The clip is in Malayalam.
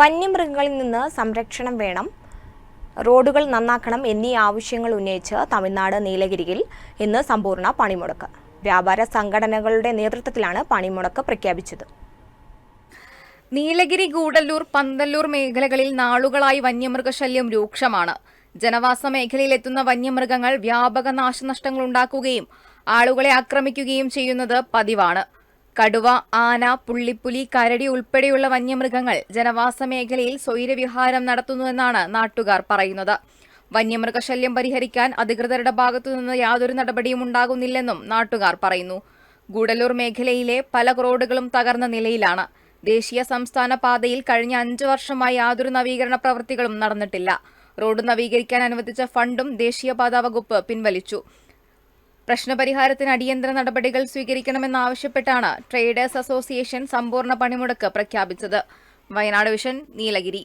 വന്യമൃഗങ്ങളിൽ നിന്ന് സംരക്ഷണം വേണം. റോഡുകൾ നന്നാക്കണം എന്നീ ആവശ്യങ്ങൾ ഉന്നയിച്ച് തമിഴ്നാട് നീലഗിരിയിൽ ഇന്ന് സമ്പൂർണ പണിമുടക്ക്. വ്യാപാര സംഘടനകളുടെ നേതൃത്വത്തിലാണ് പണിമുടക്ക് പ്രഖ്യാപിച്ചത്. നീലഗിരി ഗൂഡല്ലൂർ പന്തല്ലൂർ മേഖലകളിൽ നാളുകളായി വന്യമൃഗശല്യം രൂക്ഷമാണ്. ജനവാസ മേഖലയിൽ എത്തുന്ന വന്യമൃഗങ്ങൾ വ്യാപക നാശനഷ്ടങ്ങൾ ഉണ്ടാക്കുകയും ആളുകളെ ആക്രമിക്കുകയും ചെയ്യുന്നത് പതിവാണ്. കടുവ ആന പുള്ളിപ്പുലി കരടി ഉൾപ്പെടെയുള്ള വന്യമൃഗങ്ങൾ ജനവാസ മേഖലയിൽ സ്വൈരവിഹാരം നടത്തുന്നുവെന്നാണ് നാട്ടുകാർ പറയുന്നത്. വന്യമൃഗശല്യം പരിഹരിക്കാൻ അധികൃതരുടെ ഭാഗത്തുനിന്ന് യാതൊരു നടപടിയും ഉണ്ടാകുന്നില്ലെന്നും നാട്ടുകാർ പറയുന്നു. ഗൂഡല്ലൂർ മേഖലയിലെ പല റോഡുകളും തകർന്ന നിലയിലാണ്. ദേശീയ സംസ്ഥാന പാതയിൽ കഴിഞ്ഞ അഞ്ചു വർഷമായി യാതൊരു നവീകരണ പ്രവൃത്തികളും നടന്നിട്ടില്ല. റോഡ് നവീകരിക്കാൻ അനുവദിച്ച ഫണ്ടും ദേശീയപാതാ വകുപ്പ് പിൻവലിച്ചു. പ്രശ്നപരിഹാരത്തിന് അടിയന്തര നടപടികൾ സ്വീകരിക്കണമെന്നാവശ്യപ്പെട്ടാണ് ട്രേഡേഴ്സ് അസോസിയേഷൻ സമ്പൂർണ പണിമുടക്ക് പ്രഖ്യാപിച്ചത്. വയനാട് വിഷൻ നീലഗിരി.